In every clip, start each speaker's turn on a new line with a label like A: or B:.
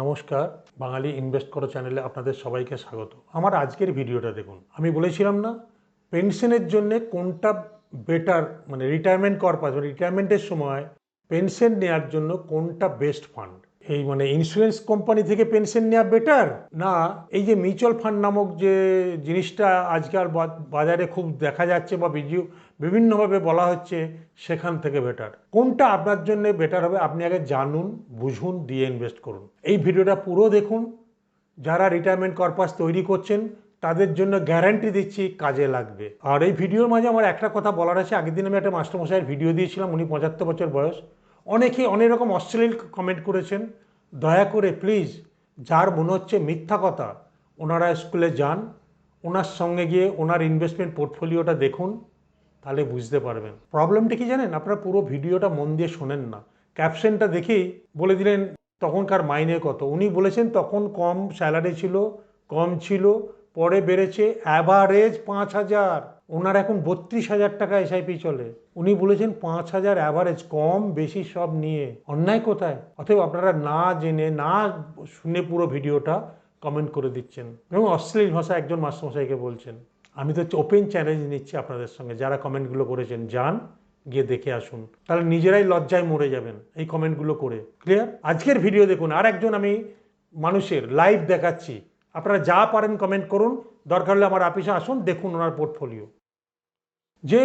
A: নমস্কার, বাঙালি ইনভেস্ট করো চ্যানেলে আপনাদের সবাইকে স্বাগত। আমার আজকের ভিডিওটা দেখুন। আমি বলেছিলাম না, পেনশনের জন্য কোনটা বেটার মানে রিটায়ারমেন্ট পারপাস রিটায়ারমেন্টের সময়, পেনশন নেওয়ার জন্য কোনটা বেস্ট ফান্ড এই মানে ইন্স্যুরেন্স কোম্পানি থেকে পেনশন নেওয়া বেটার না, এই যে মিউচুয়াল ফান্ড নামক যে জিনিসটা আজকাল বাজারে খুব দেখা যাচ্ছে বা বিজি- বিভিন্নভাবে বলা হচ্ছে, সেখান থেকে বেটার কোনটা আপনার জন্য বেটার হবে আপনি আগে জানুন, বুঝুন, দিয়ে ইনভেস্ট করুন। এই ভিডিওটা পুরো দেখুন। যারা রিটায়ারমেন্ট কর্পাস তৈরি করছেন, তাদের জন্য গ্যারান্টি দিচ্ছি, কাজে লাগবে। আর এই ভিডিওর মাঝে আমার একটা কথা বলার আছে। আগের দিন আমি একটা মাস্টারমশাইয়ের ভিডিও দিয়েছিলাম, উনি পঁচাত্তর বছর বয়স। অনেকেই অনেক রকম অশ্লীল কমেন্ট করেছেন। দয়া করে প্লিজ যার মনে হচ্ছে মিথ্যা কথা, ওনারা স্কুলে যান, ওনার সঙ্গে গিয়ে ওনার ইনভেস্টমেন্ট পোর্টফোলিওটা দেখুন, তাহলে বুঝতে পারবেন। প্রবলেমটা কি জানেন? আপনারা পুরো ভিডিওটা মন দিয়ে শোনেন না। ক্যাপশনটা দেখেই বলে দিলেন, তখনকার মাইনে কত? উনি বলেছেন, তখন কম স্যালারি ছিল, কম ছিল, পরে বেড়েছে অ্যাভারেজ পাঁচ হাজার। ওনার এখন বত্রিশ হাজার টাকা এসআইপি চলে। উনি বলেছেন পাঁচ হাজার অ্যাভারেজ কম বেশি সব নিয়ে। অন্যায় কোথায়? অতএব আপনারা না জেনে, না শুনে পুরো ভিডিওটা কমেন্ট করে দিচ্ছেন। এবং অশ্লীল ভাষা একজন মাস্টারমশাইকে বলছেন। আমি তো ওপেন চ্যালেঞ্জ নিচ্ছি আপনাদের সঙ্গে। যারা কমেন্টগুলো করেছেন, যান, গিয়ে দেখে আসুন। তাহলে নিজেরাই লজ্জায় মরে যাবেন এই কমেন্টগুলো করে। ক্লিয়ার আজকের ভিডিও দেখুন আর একজন আমি মানুষের লাইভ দেখাচ্ছি। আপনারা যা পারেন কমেন্ট করুন। দরকার হলে আমার অফিসে আসুন, দেখুন ওনার পোর্টফোলিও যে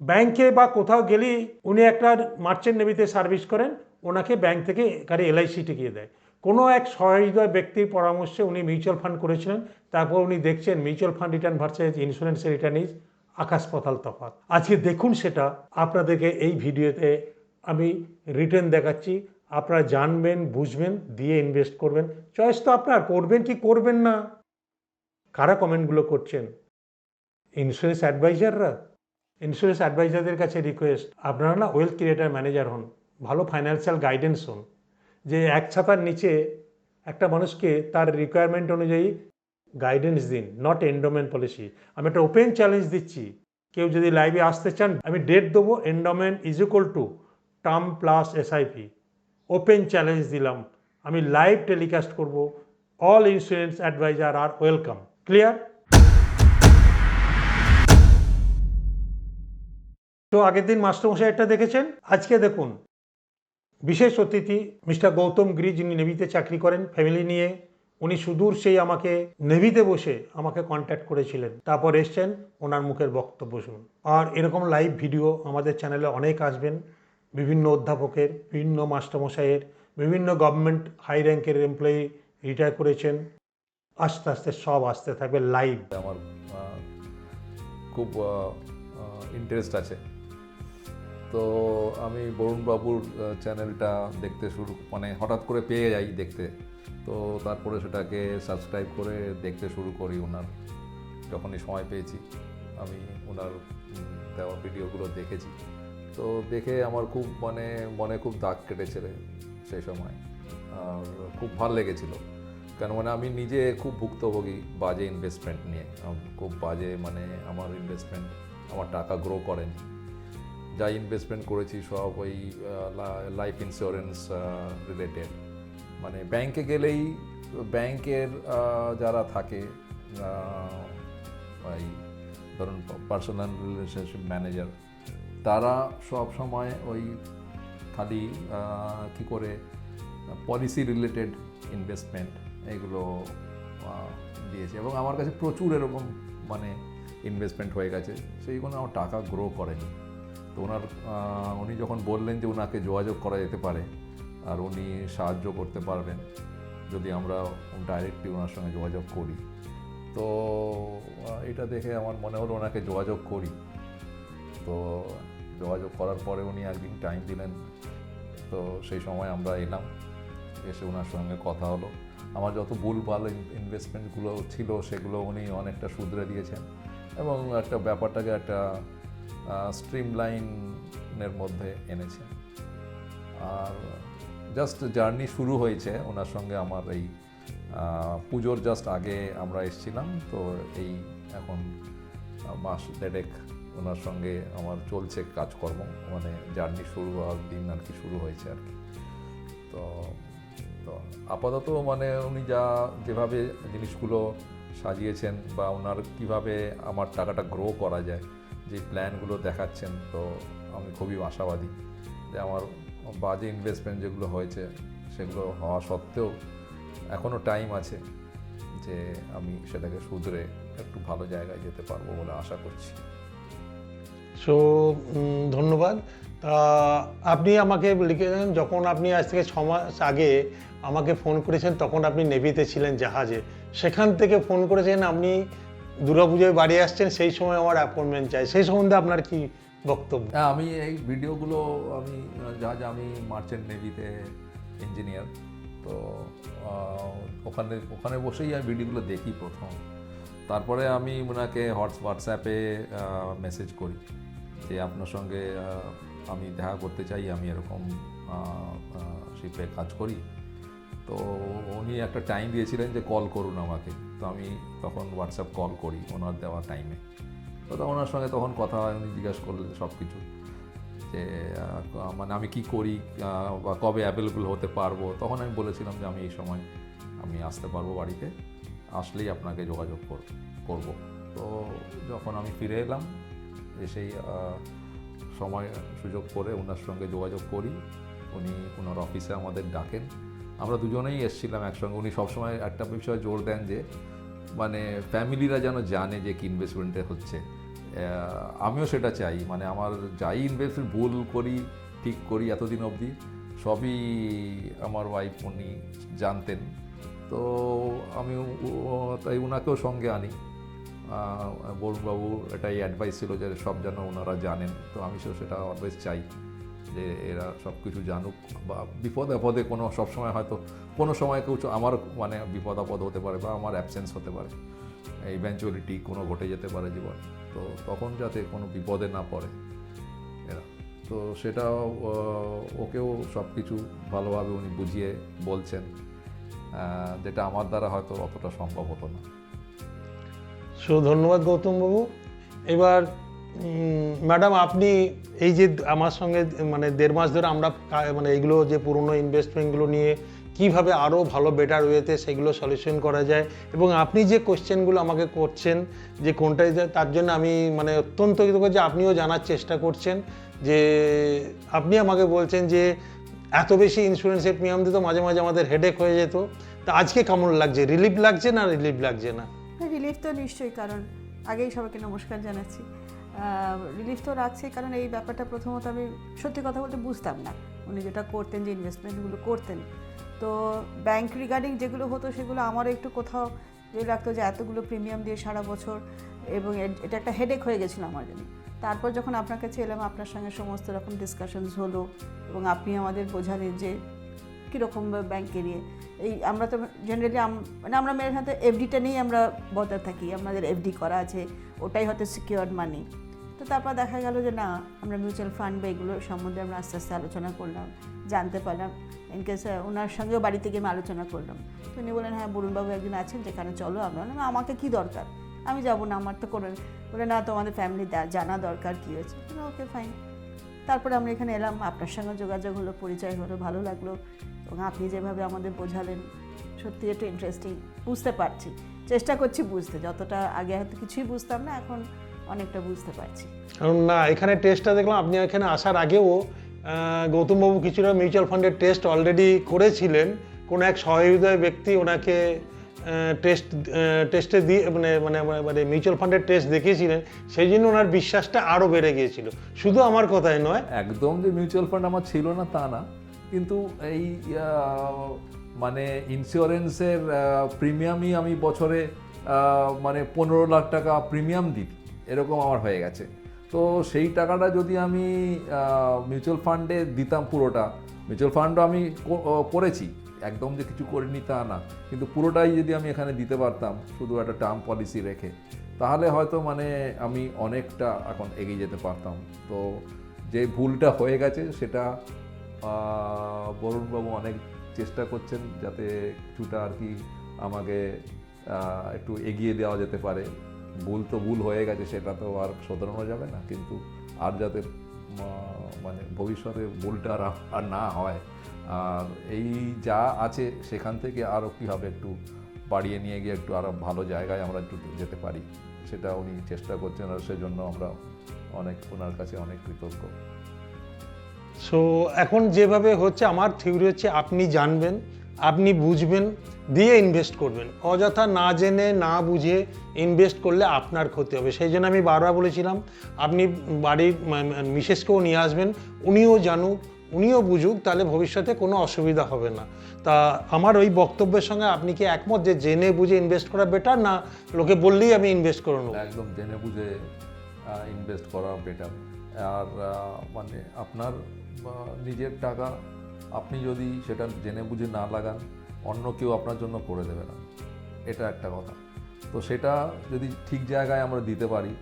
A: ব্যাংকে বা কোথাও গেলেই উনি একটা মার্চেন্ট নেভিতে সার্ভিস করেন, ওনাকে ব্যাংক থেকে এখানে এলআইসি টিকিয়ে দেয়। কোনো এক সহৃদয় ব্যক্তির পরামর্শে উনি মিউচুয়াল ফান্ড করেছিলেন, তারপর উনি দেখছেন মিউচুয়াল ফান্ড রিটার্ন ভার্সেস ইন্স্যুরেন্সের রিটার্ন ইজ আকাশ পাতাল তফাৎ। আজকে দেখুন সেটা, আপনাদেরকে এই ভিডিওতে আমি রিটার্ন দেখাচ্ছি। আপনারা জানবেন, বুঝবেন, দিয়ে ইনভেস্ট করবেন। চয়েস তো আপনার, করবেন কি করবেন না? কারা কমেন্টগুলো করছেন? ইন্স্যুরেন্স অ্যাডভাইজাররা? ইন্স্যুরেন্স অ্যাডভাইজারদের কাছে রিকোয়েস্ট আপনারা না ওয়েলথ ক্রিয়েটার ম্যানেজার হন, ভালো ফাইন্যান্সিয়াল গাইডেন্স হন, যে এক ছাতার নিচে একটা মানুষকে তার রিকোয়ারমেন্ট অনুযায়ী গাইডেন্স দিন নট এন্ডোমেন্ট পলিসি আমি একটা ওপেন চ্যালেঞ্জ দিচ্ছি, কেউ যদি লাইভে আসতে চান, আমি ডেট দেবো endowment is equal to term plus SIP open challenge দিলাম, আমি লাইভ টেলিকাস্ট করব অল ইন্স্যুরেন্স অ্যাডভাইজার আর ওয়েলকাম ক্লিয়ার তো আগের দিন মাস্টারমশাইটা দেখেছেন? আজকে দেখুন। বিশেষ অতিথি মিস্টার গৌতম গিরি যিনি নেভিতে চাকরি করেন, ফ্যামিলি নিয়ে, উনি সুদূর সেই আমাকে নেভিতে বসে আমাকে কন্ট্যাক্ট করেছিলেন। তারপর এসছেন, ওনার মুখের বক্তব্য শুনুন। আর এরকম লাইভ ভিডিও আমাদের চ্যানেলে অনেক আসবেন। বিভিন্ন অধ্যাপকের, বিভিন্ন মাস্টারমশাইয়ের, বিভিন্ন গভর্নমেন্ট হাই র্যাঙ্কের এমপ্লয়ি রিটায়ার করেছেন। আস্তে আস্তে সব আসতে থাকবে লাইভ
B: আমার খুব ইন্টারেস্ট আছে। তো আমি বরুণবাবুর চ্যানেলটা দেখতে শুরু মানে হঠাৎ করে পেয়ে যাই দেখতে। তো তারপরে সেটাকে সাবস্ক্রাইব করে দেখতে শুরু করি ওনার যখনই সময় পেয়েছি। আমি ওনার দেওয়া ভিডিওগুলো দেখেছি। তো দেখে আমার খুব মানে মনে খুব দাগ কেটেছে সেই সময়। আর খুব ভালো লেগেছিল। কেন মানে আমি নিজে খুব ভুক্তভোগী বাজে ইনভেস্টমেন্ট নিয়ে। খুব বাজে মানে আমার ইনভেস্টমেন্ট আমার টাকা গ্রো করেনি। যা ইনভেস্টমেন্ট করেছি সব ওই লাইফ ইন্স্যুরেন্স রিলেটেড মানে ব্যাংকে গেলেই ব্যাংকের যারা থাকে ওই ধরুন পার্সোনাল রিলেশনশিপ ম্যানেজার তারা সব সময় ওই খালি কি করে পলিসি রিলেটেড ইনভেস্টমেন্ট এগুলো দিয়েছে। এবং আমার কাছে প্রচুর এরকম মানে ইনভেস্টমেন্ট হয়ে গেছে। সেইগুলো আমার টাকা গ্রো করেনি। তো ওনার উনি যখন বললেন যে ওনাকে যোগাযোগ করা যেতে পারে, আর উনি সাহায্য করতে পারবেন, যদি আমরা ডাইরেক্টলি ওনার সঙ্গে যোগাযোগ করি। তো এটা দেখে আমার মনে হলো ওনাকে যোগাযোগ করি। তো, যোগাযোগ করার পরে উনি একদিন টাইম দিলেন। তো, সেই সময় আমরা এলাম, এসে ওনার সঙ্গে কথা হলো। আমার যত ভুল ভালো ইনভেস্টমেন্টগুলো ছিল, সেগুলো উনি অনেকটা শুধরে দিয়েছেন। এবং একটা ব্যাপারটাকে একটা স্ট্রিম লাইনের মধ্যে এনেছেন আর জাস্ট জার্নি শুরু হয়েছে, ওনার সঙ্গে আমার এই পুজোর জাস্ট আগে আমরা এসেছিলাম, তো এই এখন মাস দেড়েক ওনার সঙ্গে আমার চলছে কাজকর্ম মানে জার্নি শুরু হওয়ার দিন আর কি শুরু হয়েছে আর কি। তো তো আপাতত মানে উনি যা যেভাবে জিনিসগুলো সাজিয়েছেন বা ওনার কীভাবে আমার টাকাটা গ্রো করা যায় যে প্ল্যানগুলো দেখাচ্ছেন, তো আমি খুবই আশাবাদী যে আমার বাজে ইনভেস্টমেন্ট যেগুলো হয়েছে সেগুলো হওয়া সত্ত্বেও এখনও টাইম আছে যে আমি সেটাকে শুধরে একটু ভালো জায়গায় যেতে পারব বলে আশা করছি।
A: সো ধন্যবাদ। তা, আপনি আমাকে লিখেছেন যখন আপনি আজ থেকে ছ মাস আগে আমাকে ফোন করেছেন, তখন আপনি নেভিতে ছিলেন জাহাজে। সেখান থেকে ফোন করেছেন, আপনি দুর্গাপুজোয় বাড়ি আসছেন, সেই সময় আমার অ্যাপয়েন্টমেন্ট চাই। সেই সম্বন্ধে আপনার কি বক্তব্য?
B: হ্যাঁ আমি এই ভিডিওগুলো আমি, যা যা আমি মার্চেন্ট নেভিতে ইঞ্জিনিয়ার তো ওখানে ওখানে বসেই আমি ভিডিওগুলো দেখি প্রথম। তারপরে আমি ওনাকে হোয়াটস হোয়াটসঅ্যাপে মেসেজ করি যে আপনার সঙ্গে আমি দেখা করতে চাই, আমি এরকম শিপে কাজ করি। তো উনি একটা টাইম দিয়েছিলেন যে কল করুন আমাকে। তো আমি তখন হোয়াটসঅ্যাপ কল করি ওনার দেওয়া টাইমে তো তখন ওনার সঙ্গে তখন কথা উনি জিজ্ঞাসা করলেন সব কিছু যে মানে আমি কি করি বা কবে অ্যাভেলেবল হতে পারব? তখন আমি বলেছিলাম যে আমি এই সময় আমি আসতে পারব বাড়িতে, আসলেই আপনাকে যোগাযোগ কর- করব। তো যখন আমি ফিরে এলাম, এসেই সময় সুযোগ করে ওনার সঙ্গে যোগাযোগ করি। উনি ওনার অফিসে আমাদের ডাকেন। আমরা দুজনেই এসেছিলাম একসঙ্গে। উনি সবসময় একটা বিষয়ে জোর দেন যে মানে ফ্যামিলিরা যেন জানে যে কি ইনভেস্টমেন্টে হচ্ছে। আমিও সেটা চাই। মানে আমার যাই ইনভেস্টমেন্ট ভুল করি, ঠিক করি এতদিন অবধি, সবই আমার ওয়াইফ উনি জানতেন। তো আমি তাই ওনাকেও সঙ্গে আনি। বরুণবাবু এটাই অ্যাডভাইস ছিল যে সব যেন ওনারা জানেন। তো আমি সেটা অলওয়েজ চাই। যে এরা সব কিছু জানুক বা বিপদ আপদে কোনো সবসময় হয়তো কোনো সময় কেউ আমার মানে বিপদ আপদ হতে পারে বা আমার অ্যাবসেন্স হতে পারে। ইভেঞ্চুয়ালিটি কোনো ঘটে যেতে পারে জীবন। তো তখন যাতে কোনো বিপদে না পড়ে এরা। তো সেটা ওকেও সব কিছু ভালোভাবে উনি বুঝিয়ে বলছেন যেটা আমার দ্বারা হয়তো অতটা সম্ভব হতো না।
A: সো ধন্যবাদ গৌতম বাবু এবার ম্যাডাম আপনি এই যে আমার সঙ্গে মানে দেড় মাস ধরে আমরা মানে এগুলো যে পুরনো ইনভেস্টমেন্টগুলো নিয়ে কীভাবে আরও ভালো বেটার ওয়েতে সেগুলো সলিউশন করা যায় এবং আপনি যে কোশ্চেনগুলো আমাকে করছেন, যে কোনটাই তার জন্য আমি মানে অত্যন্ত কৃতজ্ঞ যে আপনিও জানার চেষ্টা করছেন, যে আপনি আমাকে বলছেন যে এত বেশি ইন্স্যুরেন্সের প্রিমিয়াম দিত মাঝে মাঝে আমাদের হেডেক হয়ে যেত। তা আজকে কেমন লাগছে? রিলিফ লাগছে না রিলিফ লাগছে না?
C: রিলিফ তো নিশ্চয়ই, কারণ আগেই সবাইকে নমস্কার জানাচ্ছি। রিলিফ তো রাখছে, কারণ এই ব্যাপারটা প্রথমত আমি সত্যি কথা বলতে বুঝতাম না। উনি যেটা করতেন, যে ইনভেস্টমেন্টগুলো করতেন। তো ব্যাংক রিগার্ডিং যেগুলো হতো, সেগুলো আমারও একটু কোথাও যে লাগতো যে এতগুলো প্রিমিয়াম দিয়ে সারা বছর এবং এটা একটা হেডেক হয়ে গেছিল আমার জন্য। তারপর যখন আপনার কাছে এলাম, আপনার সঙ্গে সমস্ত রকম ডিসকাশনস হলো এবং আপনি আমাদের বোঝালেন যে কীরকম ব্যাংকে নিয়ে? এই আমরা তো জেনারেলি মানে আমরা মেয়ের হাতে এফডিটা নিয়েই আমরা বদার থাকি, আমাদের এফডি করা আছে, ওটাই হয়তো সিকিউরড মানি তো তারপর দেখা গেল যে না, আমরা মিউচুয়াল ফান্ড বা এগুলো সম্বন্ধে আমরা আস্তে আস্তে আলোচনা করলাম, জানতে পারলাম ইনকেস ওনার সঙ্গেও বাড়িতে গিয়ে আমি আলোচনা করলাম। তো উনি বললেন হ্যাঁ বরুণবাবু একজন আছেন, যেখানে চলো। আমরা আমাকে কি দরকার? আমি যাব না, আমার তো করে বলে, না, তোমাদের ফ্যামিলি জানা দরকার, কী হয়েছে? ওকে ফাইন তারপরে আমরা এখানে এলাম, আপনার সঙ্গে যোগাযোগ হলো, পরিচয় হলো, ভালো লাগল। এবং আপনি যেভাবে আমাদের বোঝালেন সত্যি একটু ইন্টারেস্টিং বুঝতে পারছি। চেষ্টা করছি বুঝতে যতটা আগে হয়তো কিছুই বুঝতাম না এখন অনেকটা বুঝতে পারছি।
A: কারণ না এখানে টেস্টটা দেখলাম আপনি এখানে আসার আগেও গৌতমবাবু কিছুটা মিউচুয়াল ফান্ডের টেস্ট অলরেডি করেছিলেন। কোনো এক সহৃদয় ব্যক্তি ওনাকে টেস্ট টেস্টে দিয়ে মানে মানে মানে মিউচুয়াল ফান্ডের টেস্ট দেখিয়েছিলেন সেই জন্য ওনার বিশ্বাসটা আরও বেড়ে গিয়েছিল। শুধু আমার কথাই নয়
B: একদম যে মিউচুয়াল ফান্ড আমার ছিল না তা না। কিন্তু এই মানে ইন্স্যুরেন্সের প্রিমিয়ামই আমি বছরে মানে পনেরো লাখ টাকা প্রিমিয়াম দিই। এরকম আমার হয়ে গেছে। তো সেই টাকাটা যদি আমি মিউচুয়াল ফান্ডে দিতাম পুরোটা মিউচুয়াল ফান্ডও আমি করেছি। একদম যে কিছু করিনি তা না। কিন্তু পুরোটাই যদি আমি এখানে দিতে পারতাম, শুধু একটা টার্ম পলিসি রেখে, তাহলে হয়তো মানে আমি অনেকটা এখন এগিয়ে যেতে পারতাম। তো যে ভুলটা হয়ে গেছে, সেটা বরুণবাবু অনেক চেষ্টা করছেন যাতে কিছুটা আর কি আমাকে একটু এগিয়ে দেওয়া যেতে পারে। ভুল তো ভুল হয়ে গেছে, সেটা তো আর শোধরানো যাবে না। কিন্তু আর যাতে মানে ভবিষ্যতে ভুলটা আর না হয়, আর এই যা আছে সেখান থেকে আরও কীভাবে একটু বাড়িয়ে নিয়ে গিয়ে একটু আরও ভালো জায়গায় আমরা একটু যেতে পারি, সেটা উনি চেষ্টা করছেন, আর সেজন্য আমরা অনেক ওনার কাছে অনেক কৃতজ্ঞ।
A: সো এখন যেভাবে হচ্ছে, আমার থিওরি হচ্ছে, আপনি জানবেন, আপনি বুঝবেন, দিয়ে ইনভেস্ট করবেন। অযথা না জেনে, না বুঝে ইনভেস্ট করলে আপনার ক্ষতি হবে। সেই জন্য আমি বারবার বলেছিলাম, আপনি বাড়ির মিসেসকেও নিয়ে আসবেন, উনিও জানুক, উনিও বুঝুক, তাহলে ভবিষ্যতে কোনো অসুবিধা হবে না। তা আমার ওই বক্তব্যের সঙ্গে আপনি কি একমত যে জেনে বুঝে ইনভেস্ট করা বেটার না লোকে বললেই আমি ইনভেস্ট করে নেব?
B: একদম জেনে বুঝে ইনভেস্ট করা বেটার আর মানে আপনার বা, নিজের টাকা আপনি যদি সেটা জেনে বুঝে না লাগান অন্য কেউ আপনার জন্য করে দেবে না। এটা একটা কথা। তো সেটা যদি ঠিক জায়গায় আমরা দিতে পারি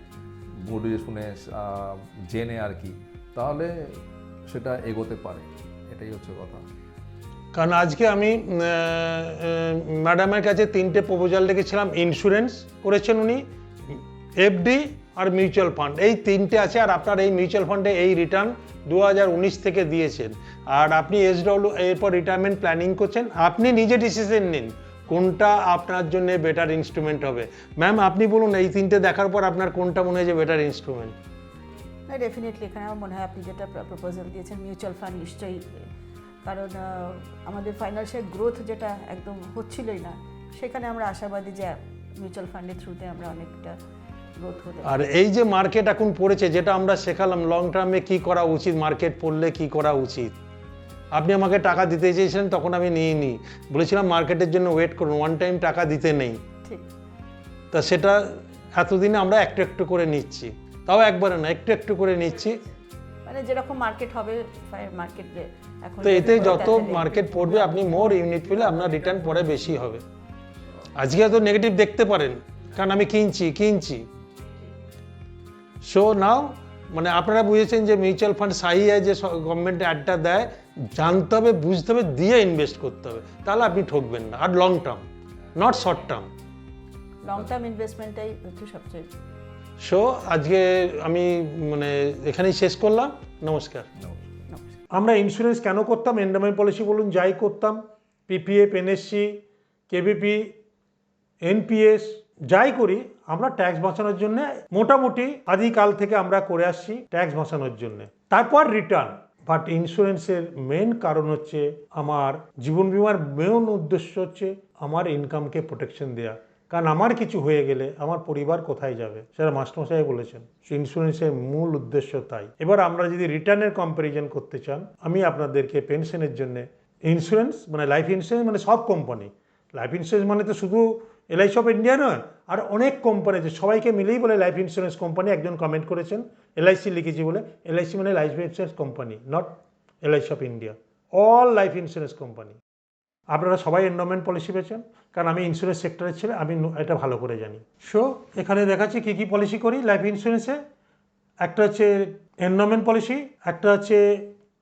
B: বুঝে শুনে জেনে আর কি তাহলে সেটা এগোতে পারে। এটাই হচ্ছে কথা।
A: কারণ আজকে আমি ম্যাডামের কাছে তিনটে প্রপোজাল রেখেছিলাম ইন্স্যুরেন্স করেছেন উনি এফডি আর মিউচুয়াল ফান্ড। এই তিনটে আছে আর আপনার এই মিউচুয়াল ফান্ডে এই রিটার্ন দু হাজার উনিশ থেকে দিয়েছেন। আর আপনি এসডব্লিউ এরপর রিটায়ারমেন্ট প্ল্যানিং করছেন, আপনি নিজে ডিসিশন নিন কোনটা আপনার জন্য বেটার ইনস্ট্রুমেন্ট হবে। ম্যাম আপনি বলুন, এই তিনটে দেখার পর আপনার কোনটা মনে হয় বেটার ইনস্ট্রুমেন্ট
C: ডেফিনেটলি এখানে আমার মনে হয় আপনি যেটা প্রপোজাল দিয়েছেন মিউচুয়াল ফান্ড নিশ্চয়ই কারণ আমাদের ফাইন্যান্সিয়াল গ্রোথ যেটা একদম হচ্ছিলই না, সেখানে আমরা আশাবাদী যে মিউচুয়াল ফান্ডের থ্রুতে আমরা অনেকটা
A: আর এই যে মার্কেট এখন পড়েছে যেটা আমরা শেখালাম লং টার্মে কি করা উচিত মার্কেট পড়লে কি করা উচিত? আপনি আমাকে টাকা দিতে চেয়েছিলেন তখন আমি নিয়ে নিই বলেছিলাম মার্কেটের জন্য ওয়েট করুন ওয়ান টাইম টাকা দিতে নেই। তা সেটা এতদিনে আমরা একটু একটু করে নিচ্ছি। তাও একবারে না একটু একটু করে নিচ্ছি।
C: মানে যেরকম মার্কেট হবে মার্কেট এখন
A: তো এতে যত মার্কেট পড়বে আপনি মোর ইউনিট পেলে আপনার রিটার্ন পরে বেশি হবে। আজকে হয়তো নেগেটিভ দেখতে পারেন কারণ আমি কিনছি কিনছি। সো নাও মানে আপনারা বুঝেছেন যে মিউচুয়াল ফান্ড সাহিয়ে যে গভর্নমেন্ট অ্যাডটা দেয় জানতে হবে বুঝতে হবে দিয়ে ইনভেস্ট করতে হবে। তাহলে আপনি ঠকবেন না। আর long term not short term
C: long term ইনভেস্টমেন্টটাই হচ্ছে সবচেয়ে।
A: সো আজকে আমি মানে এখানেই শেষ করলাম। নমস্কার।
C: নমস্কার।
A: আমরা ইন্স্যুরেন্স কেন করতাম? এন্ডামেন্ট পলিসি বলুন যাই করতাম। পিপিএফ এনএসসি কেবিপি এনপিএস যাই করি, আমরা ট্যাক্স বাঁচানোর জন্য মোটামুটি আদিকাল থেকে আমরা করে আসছি ট্যাক্স বাঁচানোর জন্য। তারপর রিটার্ন বাট ইন্স্যুরেন্সের মেন কারণ হচ্ছে আমার জীবন বিমার মেন উদ্দেশ্য হচ্ছে আমার ইনকামকে প্রোটেকশন দেওয়া কারণ আমার কিছু হয়ে গেলে আমার পরিবার কোথায় যাবে? সেটা মাস্টারমশাই বলেছেন। ইন্স্যুরেন্সের মূল উদ্দেশ্য তাই। এবার আমরা যদি রিটার্নের কম্প্যারিজন করতে চান, আমি আপনাদেরকে পেনশনের জন্য ইন্স্যুরেন্স মানে লাইফ ইন্স্যুরেন্স মানে সব কোম্পানি লাইফ ইন্স্যুরেন্স মানে তো শুধু এলআইসি অফ ইন্ডিয়া নয়, আর অনেক কোম্পানি আছে। সবাইকে মিলেই বলে লাইফ ইন্স্যুরেন্স কোম্পানি একজন কমেন্ট করেছেন এলআইসি লিখেছি বলে। এলআইসি মানে life insurance company not LIC of India all life insurance company আপনারা সবাই এন্ডোমেন্ট পলিসি পেয়েছেন, কারণ আমি ইন্স্যুরেন্স সেক্টরের ছেলে, আমি এটা ভালো করে জানি। সো এখানে দেখাচ্ছি কী কী পলিসি করি লাইফ ইন্স্যুরেন্সে একটা হচ্ছে এন্ডোমেন্ট পলিসি একটা হচ্ছে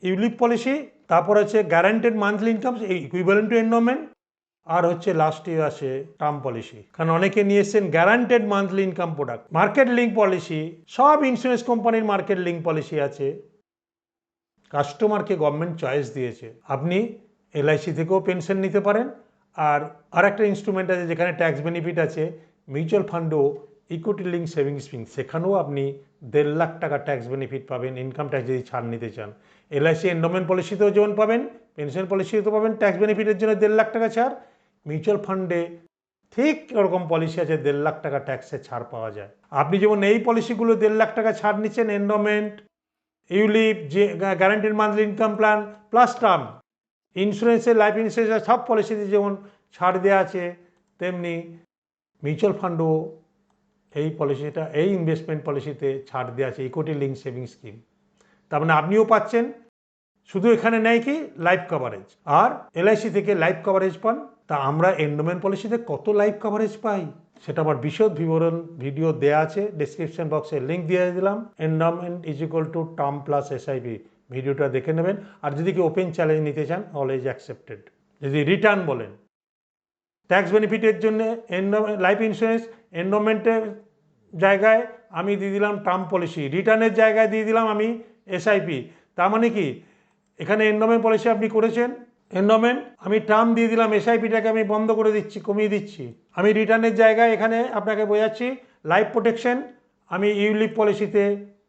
A: ইউলিপ পলিসি তারপর হচ্ছে guaranteed monthly income equivalent to endowment আর হচ্ছে লাস্ট লাস্টে আসে টার্ম পলিসি কারণ অনেকে নিয়ে guaranteed monthly income product market link policy সব ইন্স্যুরেন্স কোম্পানির মার্কেট লিঙ্ক পলিসি আছে। কাস্টমারকে গভর্নমেন্ট চয়েস দিয়েছে। আপনি এলআইসি থেকেও পেনশন নিতে পারেন আর আর একটা ইনস্ট্রুমেন্ট আছে যেখানে ট্যাক্স বেনিফিট আছে। মিউচুয়াল ফান্ডও ইকুইটি লিঙ্ক সেভিংস স্কিম সেখানেও আপনি দেড় লাখ টাকা ট্যাক্স বেনিফিট পাবেন ইনকাম ট্যাক্স যদি ছাড় নিতে চান। এলআইসি এন্ডোমেন্ট পলিসিতেও যেমন পাবেন পেনশন পলিসিতেও পাবেন ট্যাক্স বেনিফিটের জন্য দেড় লাখ টাকা ছাড়। মিউচুয়াল ফান্ডে ঠিক ওরকম পলিসি আছে, দেড় লাখ টাকা ট্যাক্সের ছাড় পাওয়া যায়। আপনি যেমন এই পলিসিগুলো দেড় লাখ টাকা ছাড় নিচ্ছেন এন্ডোমেন্ট ইউলিপ যে guaranteed monthly income plan plus term ইন্স্যুরেন্সের লাইফ ইন্স্যুরেন্সের সব পলিসিতে যেমন ছাড় দেওয়া আছে, তেমনি মিউচুয়াল ফান্ডও এই পলিসিটা, এই ইনভেস্টমেন্ট পলিসিতে ছাড় দেওয়া আছে ইকুইটি লিঙ্ক সেভিং স্কিম তার মানে আপনিও পাচ্ছেন, শুধু এখানে নেয় কি? লাইফ কভারেজ আর এলআইসি থেকে লাইফ কভারেজ পান তা আমরা এন্ডোমেন্ট পলিসিতে কত লাইফ কভারেজ পাই? সেটা আমার বিশদ বিবরণ ভিডিও দেয়া আছে ডিসক্রিপশন বক্সে লিঙ্ক দিয়ে দিলাম। Endowment is equal to term plus SIP ভিডিওটা দেখে নেবেন। আর যদি কি ওপেন চ্যালেঞ্জ নিতে চান অলওয়েজ অ্যাকসেপ্টেড যদি রিটার্ন বলেন। ট্যাক্স বেনিফিটের জন্য লাইফ ইন্স্যুরেন্স এন্ডোমেন্টের জায়গায় আমি দিয়ে দিলাম টার্ম পলিসি রিটার্নের জায়গায় দিয়ে দিলাম আমি এসআইপি তার মানে কি? এখানে এন্ডোমেন্ট পলিসি আপনি করেছেন। এন্ডোমেন্ট আমি টার্ম দিয়ে দিলাম এসআইপিটাকে আমি বন্ধ করে দিচ্ছি, কমিয়ে দিচ্ছি। আমি রিটার্নের জায়গায় এখানে আপনাকে বোঝাচ্ছি লাইফ প্রোটেকশন আমি ইউলিপ পলিসিতে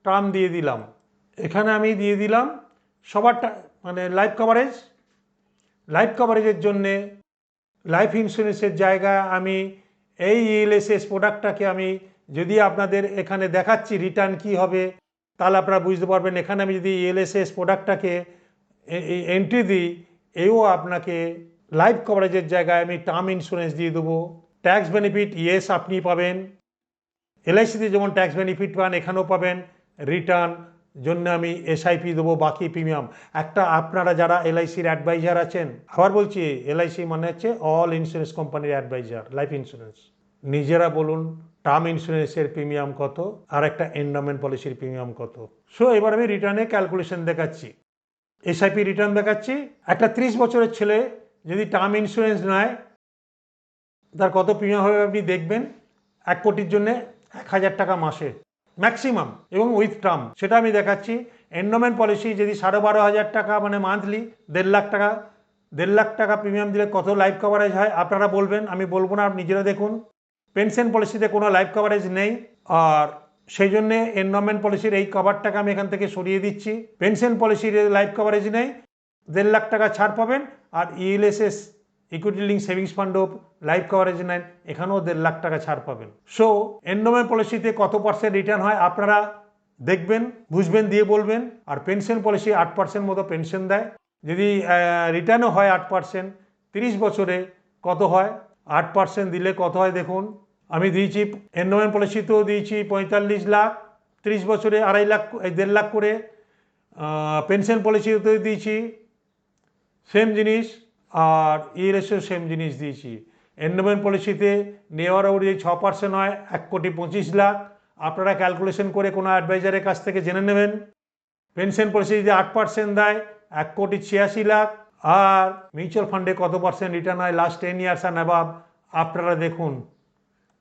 A: টার্ম দিয়ে দিলাম। এখানে আমি দিয়ে দিলাম সবারটা মানে লাইফ কভারেজ লাইফ কভারেজের জন্যে লাইফ ইন্স্যুরেন্সের জায়গায় আমি এই ইএলএসএস প্রোডাক্টটাকে আমি যদি আপনাদের এখানে দেখাচ্ছি রিটার্ন কি হবে, তাহলে আপনারা বুঝতে পারবেন। এখানে আমি যদি ইএলএসএস প্রোডাক্টটাকে এন্ট্রি দিই এও আপনাকে লাইফ কভারেজের জায়গায় আমি টার্ম ইন্স্যুরেন্স দিয়ে দেবো। ট্যাক্স বেনিফিট ইয়েস আপনি পাবেন। এলআইসিতে যেমন ট্যাক্স বেনিফিট পান, এখানেও পাবেন। রিটার্ন জন্য আমি এসআইপি দেবো, বাকি প্রিমিয়াম একটা আপনারা যারা এলআইসির অ্যাডভাইজার আছেন, আবার বলছি এলআইসি মানে হচ্ছে অল ইন্স্যুরেন্স কোম্পানির অ্যাডভাইজার লাইফ ইন্স্যুরেন্স নিজেরা বলুন টার্ম ইন্স্যুরেন্সের প্রিমিয়াম কত, আর একটা এন্ডামেন্ট পলিসির প্রিমিয়াম কত। সো এবার আমি রিটার্নে ক্যালকুলেশন দেখাচ্ছি। এসআইপি রিটার্ন দেখাচ্ছি। একটা ত্রিশ বছরের ছেলে যদি টার্ম ইন্স্যুরেন্স নেয়, তার কত প্রিমিয়াম হবে আপনি দেখবেন? এক কোটির জন্যে এক হাজার টাকা মাসে ম্যাক্সিমাম এবং উইথ টার্ম সেটা আমি দেখাচ্ছি। এন্ডোমেন্ট পলিসি যদি সাড়ে বারো হাজার টাকা মানে মান্থলি দেড় লাখ টাকা, দেড় লাখ টাকা প্রিমিয়াম দিলে কত লাইফ কভারেজ হয়? আপনারা বলবেন, আমি বলব না, আপনি নিজেরা দেখুন। পেনশন পলিসিতে কোনো লাইফ কভারেজ নেই। আর সেই জন্যে এনরমেন্ট পলিসির এই কভারটাকে আমি এখান থেকে সরিয়ে দিচ্ছি। পেনশন পলিসির লাইফ কভারেজ নেই। দেড় লাখ টাকা ছাড় পাবেন আর ইএলএসএস ইকুইটি লিঙ্ক সেভিংস ফান্ডও লাইফ কভারেজ নেন, এখানেও দেড় লাখ টাকা ছাড় পাবেন। সো এন্ডোমেন্ট পলিসিতে কত পার্সেন্ট রিটার্ন হয় আপনারা দেখবেন, বুঝবেন, দিয়ে বলবেন। আর পেনশন পলিসি আট পার্সেন্ট মতো পেনশন দেয়। যদি রিটার্নও হয় আট পার্সেন্ট তিরিশ বছরে কত হয়? আট পার্সেন্ট দিলে কত হয় দেখুন। আমি দিয়েছি এন্ডোমেন্ট পলিসিতেও দিয়েছি পঁয়তাল্লিশ লাখ, তিরিশ বছরে আড়াই লাখ দেড় লাখ করে। পেনশন পলিসিতেও দিয়েছি সেম জিনিস, আর ইএলএসও সেম জিনিস দিয়েছি। এন্ডোমেন্ট পলিসিতে নেওয়ার যে ছ পার্সেন্ট হয়, এক কোটি পঁচিশ লাখ। আপনারা ক্যালকুলেশন করে কোনো অ্যাডভাইজারের কাছ থেকে জেনে নেবেন। পেনশন পলিসি যদি আট পার্সেন্ট দেয়, এক কোটি ছিয়াশি লাখ। আর মিউচুয়াল ফান্ডে কত পার্সেন্ট রিটার্ন হয় last ten years and above আপনারা দেখুন।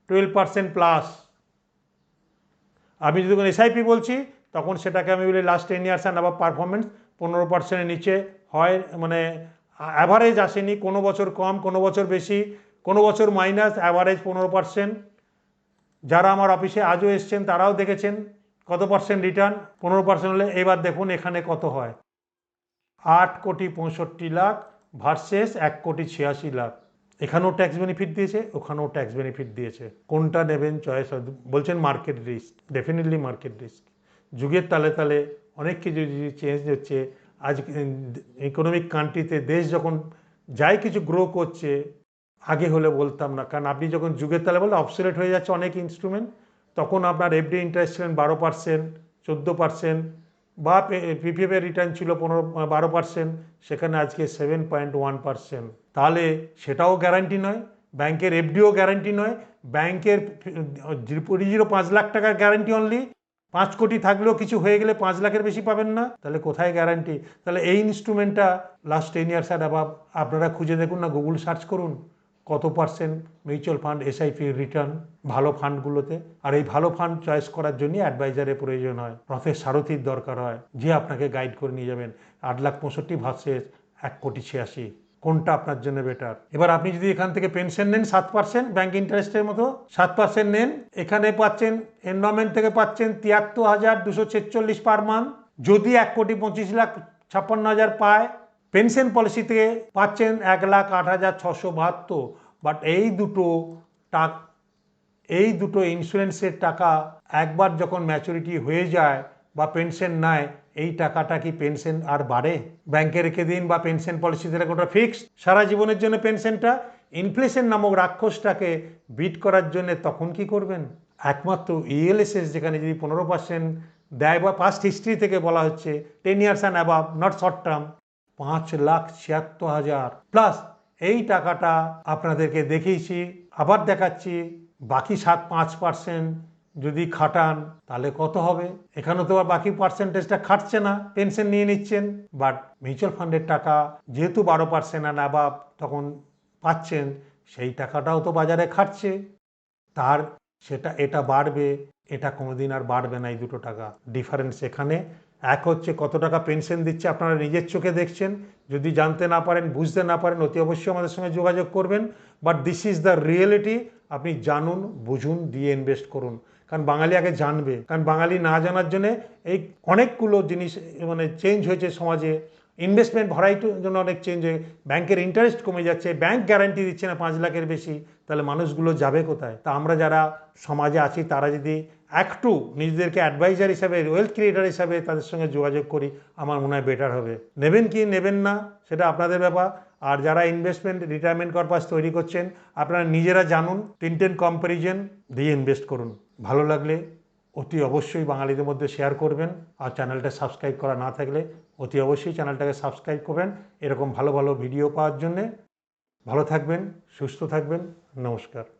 A: টুয়েলভ পার্সেন্ট প্লাস আমি যদি কোনো এসআইপি বলছি, তখন সেটাকে আমি বলি লাস্ট টেন ইয়ার্স অ্যান্ড আবার পারফরমেন্স পনেরো পার্সেন্টের নিচে হয় মানে অ্যাভারেজ আসেনি, কোনো বছর কম, কোনো বছর বেশি, কোনো বছর মাইনাস অ্যাভারেজ পনেরো পার্সেন্ট যারা আমার অফিসে আজও এসছেন, তারাও দেখেছেন কত পার্সেন্ট রিটার্ন পনেরো পার্সেন্ট হলে এবার দেখুন এখানে কত হয়। আট কোটি পঁয়ষট্টি লাখ ভার্সেস এক কোটি ছিয়াশি লাখ। এখানেও ট্যাক্স বেনিফিট দিয়েছে, ওখানেও ট্যাক্স বেনিফিট দিয়েছে। কোনটা নেবেন চয়েস বলছেন market risk definitely market risk যুগের তালে তালে অনেক কিছু চেঞ্জ হচ্ছে। আজ ইকোনমিক কান্ট্রিতে দেশ যখন যাই কিছু গ্রো করছে, আগে হলে বলতাম না। কারণ আপনি যখন যুগের তালে বলে অবসোলেট হয়ে যাচ্ছে অনেক ইনস্ট্রুমেন্ট তখন আপনার এফডি ইন্টারেস্ট ছিলেন বারো পার্সেন্ট চোদ্দ পার্সেন্ট বা পিপিএফ এর রিটার্ন ছিল পনেরো, বারো পার্সেন্ট সেখানে আজকে সেভেন পয়েন্ট ওয়ান পার্সেন্ট তাহলে সেটাও গ্যারান্টি নয়, ব্যাংকের এফডিও গ্যারান্টি নয়, ব্যাংকের জিরো পাঁচ লাখ টাকার গ্যারান্টি অনলি পাঁচ কোটি থাকলেও কিছু হয়ে গেলে পাঁচ লাখের বেশি পাবেন না, তাহলে কোথায় গ্যারান্টি তাহলে এই ইনস্ট্রুমেন্টটা লাস্ট টেন ইয়ার্স অ্যাবাব আপনারা খুঁজে দেখুন না গুগল সার্চ করুন। কত percent mutual fund SIP return ভালো ফান্ডগুলোতে আর এই ভালো ফান্ড চয়েস করার জন্য অ্যাডভাইজারের প্রয়োজন হয়। রথের সারথির দরকার হয়। যে আপনাকে গাইড করে নিয়ে যাবেন। আট লাখ পঁয়ষট্টি ভার্সেস এক কোটি ছিয়াশি। কোনটা আপনার জন্য বেটার এবার আপনি যদি এখান থেকে পেনশন নেন সাত পার্সেন্ট ব্যাংক ইন্টারেস্টের মতো, সাত পার্সেন্ট নেন, এখানে পাচ্ছেন এনভারমেন্ট থেকে পাচ্ছেন তিয়াত্তর হাজার দুশো ছেচল্লিশ পার মান্থ যদি এক কোটি পঁচিশ লাখ ছাপ্পান্ন হাজার পায় পেনশন পলিসিতে পাচ্ছেন এক লাখ আট হাজার ছশো বাহাত্তর বাট এই দুটো টাক, এই দুটো ইন্স্যুরেন্সের টাকা একবার যখন ম্যাচুরিটি হয়ে যায় বা পেনশন নেয়, এই টাকাটা কি পেনশন আর বাড়ে? ব্যাংকে রেখে দিন বা পেনশন পলিসিতে রেখে ওটা ফিক্সড সারা জীবনের জন্য পেনশনটা? ইনফ্লেশন নামক রাক্ষসটাকে বিট করার জন্য তখন কি করবেন? একমাত্র ইএলএসএস যেখানে যদি পনেরো পার্সেন্ট দেয় বা পাস্ট হিস্ট্রি থেকে বলা হচ্ছে ten years and above not short term পাঁচ লাখ ছিয়াত্তর হাজার। প্লাস এই টাকাটা আপনাদেরকে দেখিয়েছি, আবার দেখাচ্ছি, বাকি সাত পাঁচ পার্সেন্ট যদি খাটান, তাহলে কত হবে? এখানে তো আর বাকি পার্সেন্টেজটা খাটছে না, পেনশন নিয়ে নিচ্ছেন। বাট মিউচুয়াল ফান্ডের টাকা যেহেতু বারো পার্সেন্ট আর অ্যাবাব তখন পাচ্ছেন, সেই টাকাটাও তো বাজারে খাটছে। তার সেটা, এটা বাড়বে, এটা কোনোদিন আর বাড়বে না এই দুটো টাকা। ডিফারেন্স এখানে এক হচ্ছে কত টাকা পেনশন দিচ্ছে আপনারা নিজের চোখে দেখছেন। যদি জানতে না পারেন, বুঝতে না পারেন, অতি অবশ্যই আমাদের সঙ্গে যোগাযোগ করবেন। But this is the reality আপনি জানুন, বুঝুন, দিয়ে ইনভেস্ট করুন। কারণ বাঙালি আগে জানবে। কারণ বাঙালি না জানার জন্যে এই অনেকগুলো জিনিস মানে চেঞ্জ হয়েছে সমাজে। ইনভেস্টমেন্ট ভরাইটির জন্য অনেক চেঞ্জ হয়ে ব্যাংকের ইন্টারেস্ট কমে যাচ্ছে। ব্যাংক গ্যারান্টি দিচ্ছে না পাঁচ লাখের বেশি। তাহলে মানুষগুলো যাবে কোথায়? তা আমরা যারা সমাজে আছি, তারা যদি একটু নিজেদেরকে অ্যাডভাইজার হিসাবে ওয়েলথ ক্রিয়েটার হিসাবে তাদের সঙ্গে যোগাযোগ করি। আমার মনে হয় বেটার হবে। নেবেন কি, নেবেন না, সেটা আপনাদের ব্যাপার। আর যারা ইনভেস্টমেন্ট রিটায়ারমেন্ট পারপাস তৈরি করছেন, আপনারা নিজেরা জানুন টেন কম্প্যারিজন দিয়ে ইনভেস্ট করুন। ভালো লাগলে অতি অবশ্যই বাঙালিদের মধ্যে শেয়ার করবেন। আর চ্যানেলটা সাবস্ক্রাইব করা না থাকলে অতি অবশ্যই চ্যানেলটাকে সাবস্ক্রাইব করবেন। এরকম ভালো ভালো ভিডিও পাওয়ার জন্যে ভালো থাকবেন, সুস্থ থাকবেন। নমস্কার।